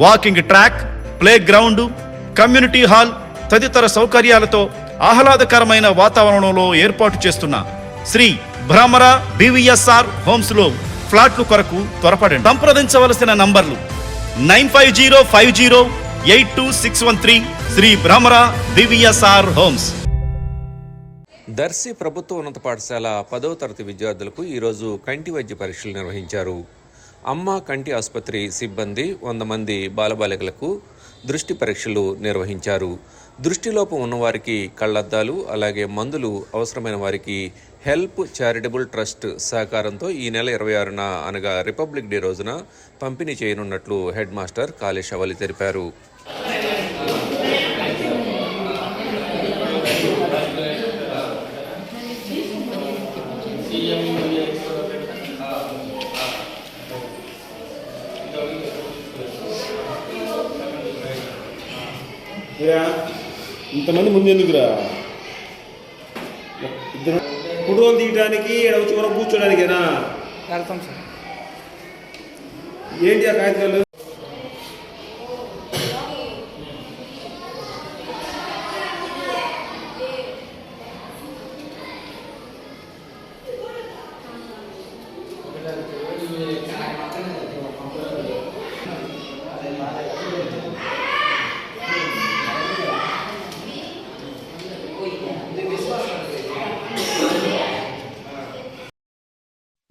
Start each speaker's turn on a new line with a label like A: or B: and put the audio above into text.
A: walking track play ground community hall తదితర సౌకర్యాలతో ఆహ్లాదకరమైన వాతావరణంలో ఏర్పాటు చేస్తున్న శ్రీ భ్రమర బివిఎస్ఆర్ హోమ్స్లో ఫ్లాట్లు కొరకు త్వరపడండి. సంప్రదించవలసిన నంబర్లు nine five zero five zero eight two six one three Shri Bhramara BVSR homes.
B: Darsi ప్రభుత్వ ఉన్నత పాఠశాల పదవ తరగతి విద్యార్థులకు ఈరోజు కంటి వైద్య పరీక్షలు నిర్వహించారు. అమ్మ కంటి ఆసుపత్రి సిబ్బంది వంద మంది బాలబాలికలకు దృష్టి పరీక్షలు నిర్వహించారు. దృష్టిలోపం ఉన్నవారికి కళ్ళద్దాలు అలాగే మందులు అవసరమైన వారికి హెల్ప్ చారిటబుల్ ట్రస్ట్ సహకారంతో ఈ నెల ఇరవై ఆరున అనగా రిపబ్లిక్ డే రోజున పంపిణీ చేయనున్నట్లు హెడ్ మాస్టర్ కాళేశవలి తెలిపారు.
C: ఇంతమంది ముందు ఎందుకురా? ఇద్దరు ఫోటోలు తీయడానికి వచ్చి మనం కూర్చోడానికేనా? ఏంటి ఆ కాగితాలు